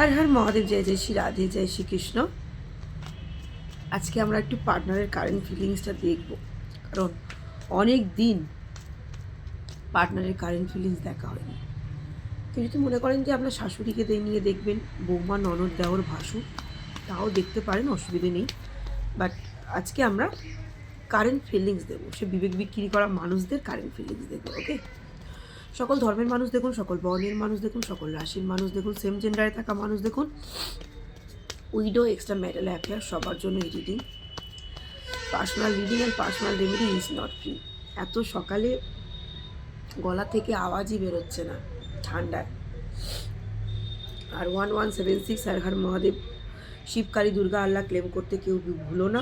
হর হর মহাদেব, জয় জয় শ্রী রাধে, জয় শ্রীকৃষ্ণ আজকে আমরা একটু পার্টনারের কারেন্ট ফিলিংসটা দেখব। কারণ অনেক দিন পার্টনারের কারেন্ট ফিলিংস দেখা হয়নি। কেউ যদি মনে করেন যে আপনার শাশুড়িকে নিয়ে দেখবেন, বৌমা, ননদ দেওয়ার ভাসু, তাও দেখতে পারেন, অসুবিধে নেই। বাট আজকে আমরা কারেন্ট ফিলিংস দেবো। সে বিবেক বিক্রি করা মানুষদের কারেন্ট ফিলিংস দেবো ওকে সকল ধর্মের মানুষ দেখুন, সকল বর্ণের মানুষ দেখুন, সকল রাশির মানুষ দেখুন সেম জেন্ডারে থাকা মানুষ দেখুন। উইডো এক্সট্রা মেটাল অ্যাফেয়ার সবার জন্য এই reading personal reading and personal remedy is not free এত সকালে গলা থেকে আওয়াজই বেরোচ্ছে না, ঠান্ডায়। আর ওয়ান ওয়ান সেভেন সিক্স আর হর মহাদেব, শিবকালী দুর্গা আল্লাহ ক্লেম করতে কেউ ভুলো না।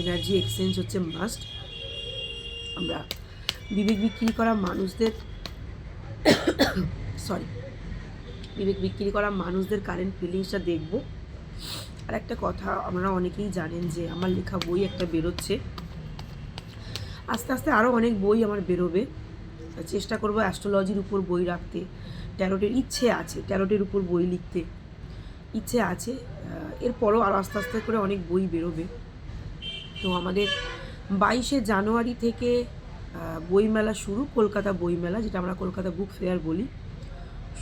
এনার্জি এক্সচেঞ্জ হচ্ছে মাস্ট আমরা বিবেক বিক্রি করা মানুষদের সরি বিবেক, বিক্রি করা মানুষদের কারেন্ট ফিলিংসটা দেখব। আর একটা কথা আপনারা অনেকেই জানেন যে আমার লেখা বই একটা বেরোচ্ছে। আস্তে আস্তে আরও অনেক বই আমার বেরোবে। চেষ্টা করব অ্যাস্ট্রোলজির উপর বই রাখতে। ট্যারোটের ইচ্ছে আছে ট্যারোটের উপর বই লিখতে। ইচ্ছে আছে এরপরও আরও আস্তে আস্তে করে অনেক বই বেরোবে। তো আমাদের বাইশে জানুয়ারি থেকে বইমেলা শুরু, কলকাতা বইমেলা, যেটা আমরা কলকাতা বুক ফেয়ার বলি,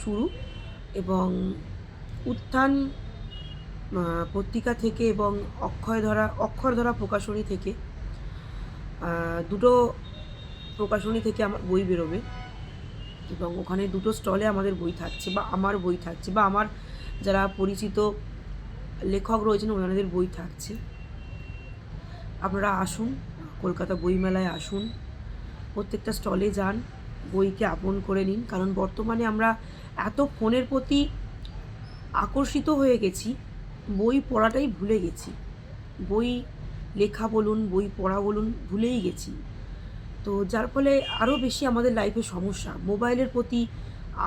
শুরু। এবং উত্থান পত্রিকা থেকে এবং অক্ষয়ধরা অক্ষরধরা প্রকাশনী থেকে দুটো প্রকাশনী থেকে আমার বই বেরোবে। এবং ওখানে দুটো স্টলে আমাদের বই থাকছে, বা আমার বই থাকছে, বা আমার যারা পরিচিত লেখক রয়েছেন, ওনাদের বই থাকছে। আপনারা আসুন, কলকাতা বইমেলায় আসুন। প্রত্যেকটা স্টলে যান, বইকে আপন করে নিন। কারণ বর্তমানে আমরা এত ফোনের প্রতি আকর্ষিত হয়ে গেছি, বই পড়াটাই ভুলে গেছি। বই লেখা বলুন, বই পড়া বলুন, ভুলেই গেছি। তো যার ফলে আরও বেশি আমাদের লাইফে সমস্যা। মোবাইলের প্রতি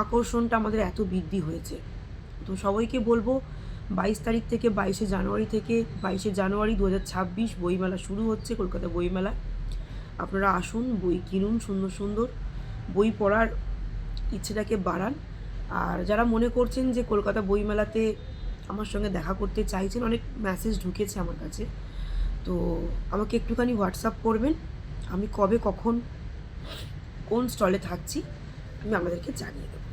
আকর্ষণটা আমাদের এত বৃদ্ধি হয়েছে। তো সবাইকে বলব, বাইশ তারিখ থেকে বাইশে জানুয়ারি থেকে বাইশে জানুয়ারি দু হাজার ছাব্বিশ বইমেলা শুরু হচ্ছে, কলকাতা বইমেলা আপনারা আসুন, বই কিনুন, সুন্দর সুন্দর বই পড়ার ইচ্ছেটাকে বাড়ান। আর যারা মনে করছেন যে কলকাতা বইমেলাতে আমার সঙ্গে দেখা করতে চাইছেন, অনেক মেসেজ ঢুকেছে আমার কাছে। তো আমাকে একটুখানি হোয়াটসঅ্যাপ করবেন, আমি কবে, কখন, কোন স্টলে থাকছি, আমি আপনাদেরকে জানিয়ে দেব।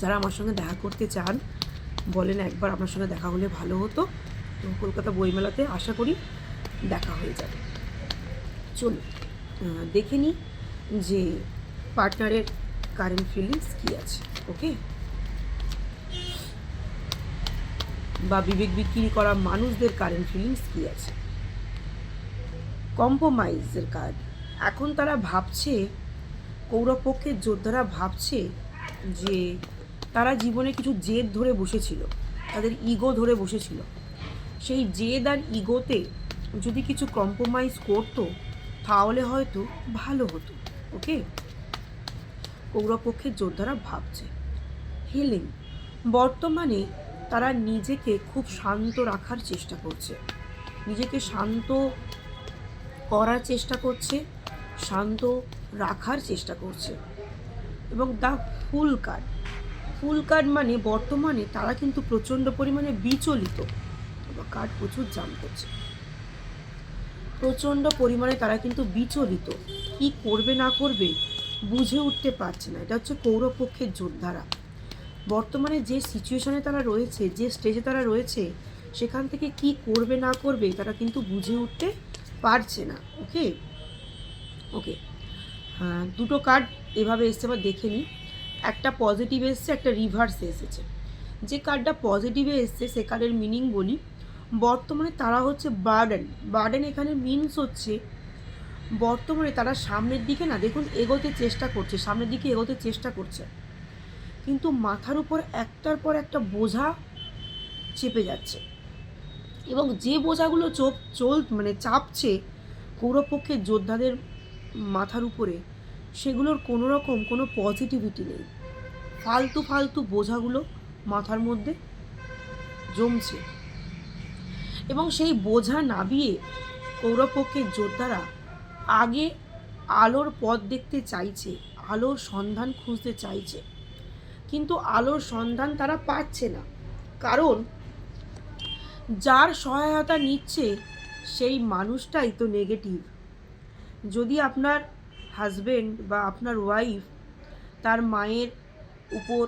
যারা আমার সঙ্গে দেখা করতে চান, বলেন একবার, আপনার সঙ্গে দেখা হলে ভালো হতো। তো কলকাতা বইমেলাতে আশা করি দেখা হয়ে যাবে। চলুন দেখে নিই যে পার্টনারের কারেন্ট ফিলিংস কী আছে ওকে বা বিবেক বিক্রি করা মানুষদের কারেন্ট ফিলিংস কী আছে? কম্প্রোমাইজের কার্ড এখন তারা ভাবছে কৌরপক্ষের যোদ্ধারা ভাবছে যে তারা জীবনে কিছু জেদ ধরে বসেছিল, তাদের ইগো ধরে বসেছিল। সেই জেদ আর ইগোতে যদি কিছু কম্প্রোমাইজ করতো তাহলে হয়তো ভালো হতো, ওকে? কৌরপক্ষের যোদ্ধারা ভাবছে। হিলিং বর্তমানে তারা নিজেকে খুব শান্ত রাখার চেষ্টা করছে। নিজেকে শান্ত করার চেষ্টা করছে, শান্ত রাখার চেষ্টা করছে। এবং the full card full card মানে বর্তমানে তারা কিন্তু প্রচণ্ড পরিমাণে বিচলিত। বা কার্ড প্রচুর জাম করছে। প্রচণ্ড পরিমাণে তারা কিন্তু বিচলিত। কি করবে, না করবে, বুঝে উঠতে পারছে না। এটা হচ্ছে কৌরপক্ষের যোদ্ধারা বর্তমানে যে সিচুয়েশনে তারা রয়েছে, যে স্টেজে তারা রয়েছে, সেখান থেকে কি করবে, না করবে, তারা কিন্তু বুঝে উঠতে পারছে না। ওকে ওকে হ্যাঁ দুটো কার্ড এভাবে এসছে আবার দেখে নিই। একটা পজিটিভ এসছে, একটা রিভার্সে এসেছে। যে কার্ডটা পজিটিভে এসছে, সে কার্ডের মিনিং বলি। বর্তমানে তারা হচ্ছে বার্ডেন। বার্ডেন এখানে মিনস হচ্ছে বর্তমানে তারা সামনের দিকে না, দেখুন, এগোতে চেষ্টা করছে, সামনের দিকে এগোতে চেষ্টা করছে। কিন্তু মাথার উপর একটার পর একটা বোঝা চেপে যাচ্ছে। এবং যে বোঝাগুলো চোপ, চল মানে চাপছে কৌরপক্ষের যোদ্ধাদের মাথার উপরে, সেগুলোর কোনো রকম কোনো পজিটিভিটি নেই। ফালতু ফালতু বোঝাগুলো মাথার মধ্যে জমছে। এবং সেই বোঝা নাবিয়ে কৌরপক্ষের যোদ্ধারা আগে আলোর পথ দেখতে চাইছে, আলোর সন্ধান খুঁজতে চাইছে। কিন্তু আলোর সন্ধান তারা পাচ্ছে না। কারণ যার সহায়তা নিচ্ছে সেই মানুষটাই তো নেগেটিভ যদি আপনার হাজবেন্ড বা আপনার ওয়াইফ তার মায়ের উপর,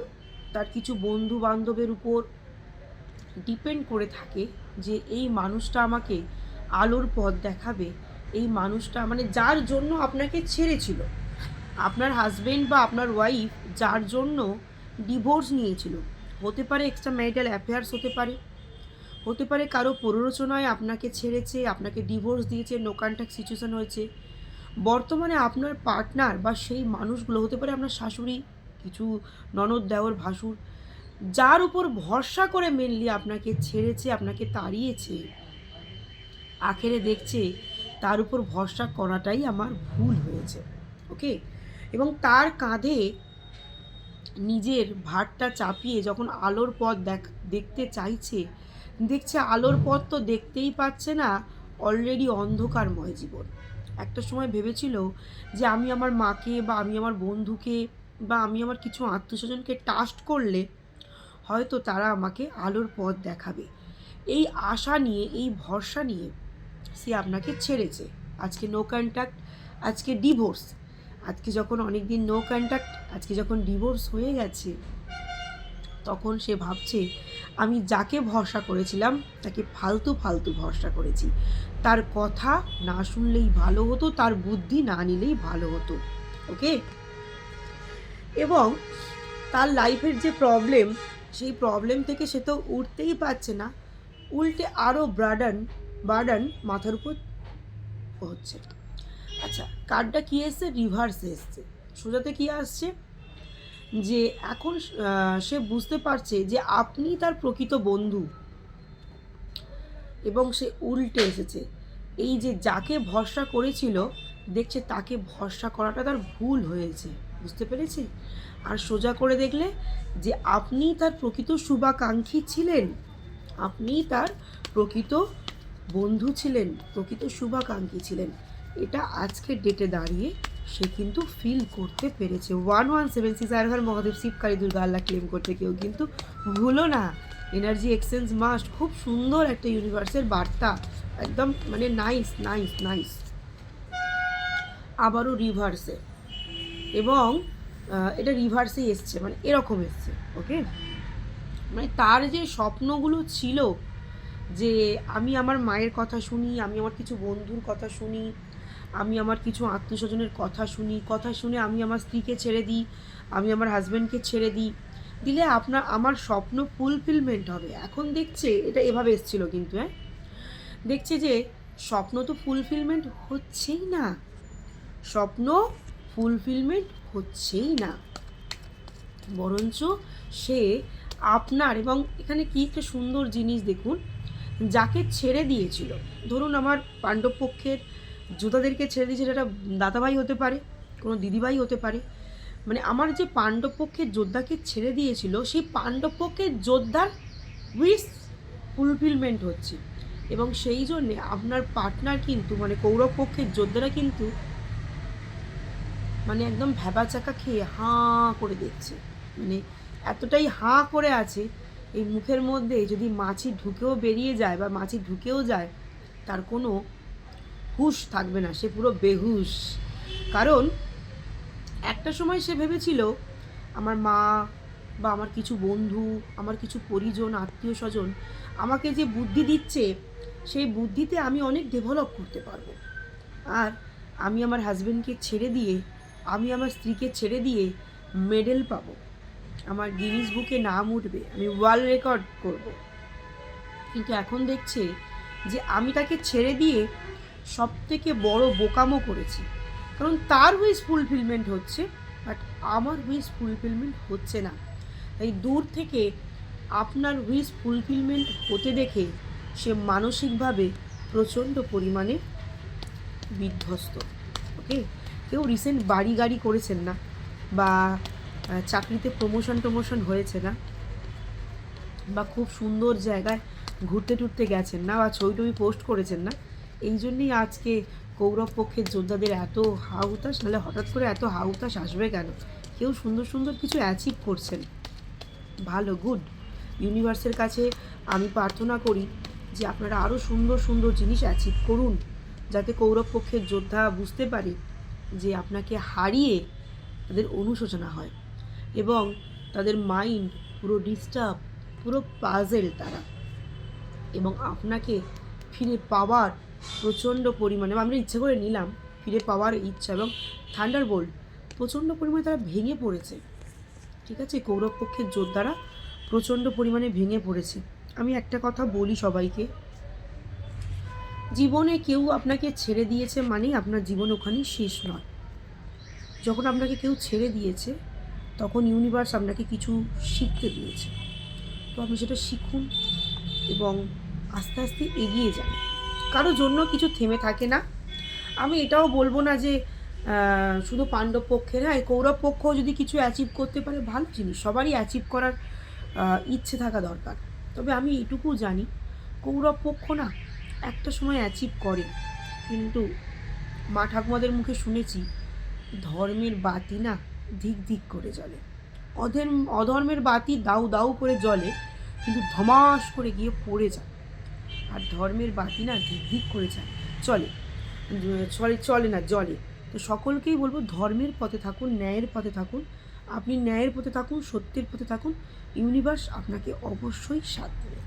তার কিছু বন্ধু বান্ধবের উপর ডিপেন্ড করে থাকে যে এই মানুষটা আমাকে আলোর পথ দেখাবে, এই মানুষটা মানে যার জন্য আপনাকে ছেড়েছিল। আপনার হাজবেন্ড বা আপনার ওয়াইফ যার জন্য ডিভোর্স নিয়েছিল। হতে পারে এক্সট্রা ম্যারিটাল অ্যাফেয়ার্স হতে পারে। হতে পারে কারও প্ররোচনায় আপনাকে ছেড়েছে, আপনাকে ডিভোর্স দিয়েছে নো কন্ট্যাক্ট সিচুয়েশন হয়েছে। বর্তমানে আপনার পার্টনার বা সেই মানুষগুলো, হতে পারে আপনার শাশুড়ি, কিছু ননদ দেওর ভাসুর যার উপর ভরসা করে মেনলি আপনাকে ছেড়েছে, আপনাকে তাড়িয়েছে, আখেরে দেখছে, তার উপর ভরসা করাটাই আমার ভুল হয়েছে, ওকে? এবং তার কাঁধে নিজের ভারটা চাপিয়ে যখন আলোর পথ দেখ, দেখতে চাইছে, দেখছে আলোর পথ তো দেখতেই পাচ্ছে না অলরেডি অন্ধকারময় জীবন। একটা সময় ভেবেছিল যে আমি আমার মাকে বা আমি আমার বন্ধুকে বা আমি আমার কিছু আত্মীয়স্বজনকে টাস্ট করলে হয়তো তারা আমাকে আলোর পথ দেখাবে। এই আশা নিয়ে, এই ভরসা নিয়ে সে আপনাকে ছেড়েছে। আজকে নো কন্ট্যাক্ট আজকে ডিভোর্স আজকে যখন অনেক দিন নো কন্ট্যাক্ট আজকে যখন ডিভোর্স হয়ে গেছে, তখন সে ভাবছে, আমি যাকে ভরসা করেছিলাম, তাকে ফালতু ফালতু ভরসা করেছি। তার কথা না শুনলেই ভালো হতো, তার বুদ্ধি না নিলেই ভালো হতো। ওকে এবং তার লাইফের যে প্রবলেম সেই প্রবলেম থেকে সে তো উঠতেই পারছে না। উল্টে আরও ব্রাডান বার্ডান মাথার উপর হচ্ছে। আচ্ছা কার্ডটা কী এসছে? রিভার্সে এসছে। সোজাতে কী আসছে? যে এখন সে বুঝতে পারছে যে আপনি তার প্রকৃত বন্ধু এবং সে উল্টে এসেছে। এই যে যাকে ভরসা করেছিল, দেখছে তাকে ভরসা করাটা তার ভুল হয়েছে। বুঝতে পেরেছি? আর সোজা করে দেখলে যে আপনি তার প্রকৃত শুভাকাঙ্ক্ষী ছিলেন। আপনি তার প্রকৃত বন্ধু ছিলেন, প্রকৃত শুভাকাঙ্ক্ষী ছিলেন। এটা আজকের ডেটে দাঁড়িয়ে সে কিন্তু ফিল করতে পেরেছে। ওয়ান ওয়ান সেভেন সিক্স আর ঘর মহাদেব শিবকারী দুর্গা আল্লাহ ক্লেম করতে কেউ, কিন্তু ভুলো না। এনার্জি এক্সচেঞ্জ মাস্ট খুব সুন্দর একটা ইউনিভার্সের বার্তা। একদম মানে নাইস নাইস নাইস আবারও রিভার্সে এবং এটা রিভার্সেই এসছে মানে এরকম এসছে ওকে মানে তার যে স্বপ্নগুলো ছিল যে আমি আমার মায়ের কথা শুনি, আমি আমার কিছু বন্ধুর কথা শুনি, আমি আমার কিছু আত্মীয় স্বজনের কথা শুনি, কথা শুনে আমি আমার স্ত্রীকে ছেড়ে দিই, আমি আমার হাজব্যান্ডকে ছেড়ে দিই, দিলে আপনার, আমার স্বপ্ন ফুলফিলমেন্ট হবে। এখন দেখছে, এটা এভাবে এসছিল কিন্তু হ্যাঁ? দেখছে যে স্বপ্ন তো ফুলফিলমেন্ট হচ্ছেই না। স্বপ্ন ফুলফিলমেন্ট হচ্ছেই না। বরঞ্চ সে আপনার এবং এখানে কি একটা সুন্দর জিনিস দেখুন, যাকে ছেড়ে দিয়েছিল। ধরুন আমার পাণ্ডব পক্ষের যোদ্ধাদেরকে ছেড়ে দিয়েছিল এটা দাদাভাই হতে পারে, কোনো দিদিভাই হতে পারে। মানে আমার যে পাণ্ডব পক্ষের যোদ্ধাকে ছেড়ে দিয়েছিল, সেই পাণ্ডব পক্ষের যোদ্ধার উইস ফুলফিলমেন্ট হচ্ছে। এবং সেই জন্যে আপনার পার্টনার কিন্তু মানে কৌরব পক্ষের যোদ্ধারা কিন্তু মানে একদম ভ্যাবা চাকা খেয়ে হাঁ করে দেখছে। মানে এতটাই হাঁ করে আছে, এই মুখের মধ্যে যদি মাছি ঢুকেও বেরিয়ে যায় বা মাছি ঢুকেও যায়, তার কোনো হুশ থাকবে না, সে পুরো বেহুশ। কারণ একটা সময় সে ভেবেছিল, আমার মা বা আমার কিছু বন্ধু, আমার কিছু পরিজন, আত্মীয় স্বজন আমাকে যে বুদ্ধি দিচ্ছে, সেই বুদ্ধিতে আমি অনেক ডেভেলপ করতে পারব। আর আমি আমার হাজবেন্ডকে ছেড়ে দিয়ে আমি আমার স্ত্রীকে ছেড়ে দিয়ে মেডেল পাবো। আমার গিনিস বুকে নাম উঠবে, আমি ওয়ার্ল্ড রেকর্ড করব। কিন্তু এখন দেখছে যে আমি তাকে ছেড়ে দিয়ে সব থেকে বড় বোকামো করেছি। কারণ তার হুইস ফুলফিলমেন্ট হচ্ছে বাট আমার হুইস ফুলফিলমেন্ট হচ্ছে না। তাই দূর থেকে আপনার হুইস ফুলফিলমেন্ট হতে দেখে সে মানসিকভাবে প্রচণ্ড পরিমাণে বিধ্বস্ত ওকে কেউ রিসেন্ট বাড়ি গাড়ি করেছেন না বা চাকরিতে প্রমোশন টমোশন হয়েছে না বা খুব সুন্দর জায়গায় ঘুরতে টুরতে গেছেন না বা ছবি টবি পোস্ট করেছেন না, এই জন্যই আজকে কৌরব পক্ষের যোদ্ধাদের এত হাউতাস নাহলে হঠাৎ করে এত হাউতাস আসবে কেন? কেউ সুন্দর সুন্দর কিছু অ্যাচিভ করছেন। ভালো গুড ইউনিভার্সের কাছে আমি প্রার্থনা করি যে আপনারা আরও সুন্দর সুন্দর জিনিস অ্যাচিভ করুন, যাতে কৌরব পক্ষের যোদ্ধা বুঝতে পারে যে আপনাকে হারিয়ে তাদের অনুশোচনা হয় এবং তাদের মাইন্ড পুরো ডিস্টার্ব পুরো পাজেল তারা। এবং আপনাকে ফিরে পাওয়ার প্রচণ্ড পরিমাণে আমরা ইচ্ছে করে নিলাম ফিরে পাওয়ার ইচ্ছা এবং থান্ডার বোল্ট প্রচণ্ড পরিমাণে তারা ভেঙে পড়েছে। ঠিক আছে? কৌরব পক্ষের যোদ্ধারা প্রচণ্ড পরিমাণে ভেঙে পড়েছে। আমি একটা কথা বলি সবাইকে। জীবনে কেউ আপনাকে ছেড়ে দিয়েছে মানেই আপনার জীবন ওখানেই শেষ নয়। যখন আপনাকে কেউ ছেড়ে দিয়েছে, তখন ইউনিভার্স আপনাকে কিছু শিখতে দিয়েছে। তো আপনি সেটা শিখুন এবং আস্তে আস্তে এগিয়ে যান। কারও জন্য কিছু থেমে থাকে না। আমি এটাও বলব না যে শুধু পাণ্ডব পক্ষের হ্যাঁ কৌরব পক্ষ যদি কিছু অ্যাচিভ করতে পারে, ভালো জিনিস। সবারই অ্যাচিভ করার ইচ্ছে থাকা দরকার। তবে আমি এটুকু জানি, কৌরব পক্ষ না একটা সময় অ্যাচিভ করে কিন্তু মা ঠাকুমাদের মুখে শুনেছি, ধর্মের বাতি না ধিক ধিক করে জ্বলে। অধের, অধর্মের বাতি দাউ দাউ করে জ্বলে, কিন্তু ধমাস করে গিয়ে পড়ে যায়। আর ধর্মের বাতি না ধিক ধিক করে যায়। চলে। চলে চলে না জলে তো সকলকেই বলব, ধর্মের পথে থাকুন, ন্যায়ের পথে থাকুন। আপনি ন্যায়ের পথে থাকুন, সত্যের পথে থাকুন। ইউনিভার্স আপনাকে অবশ্যই সাথ দেবে।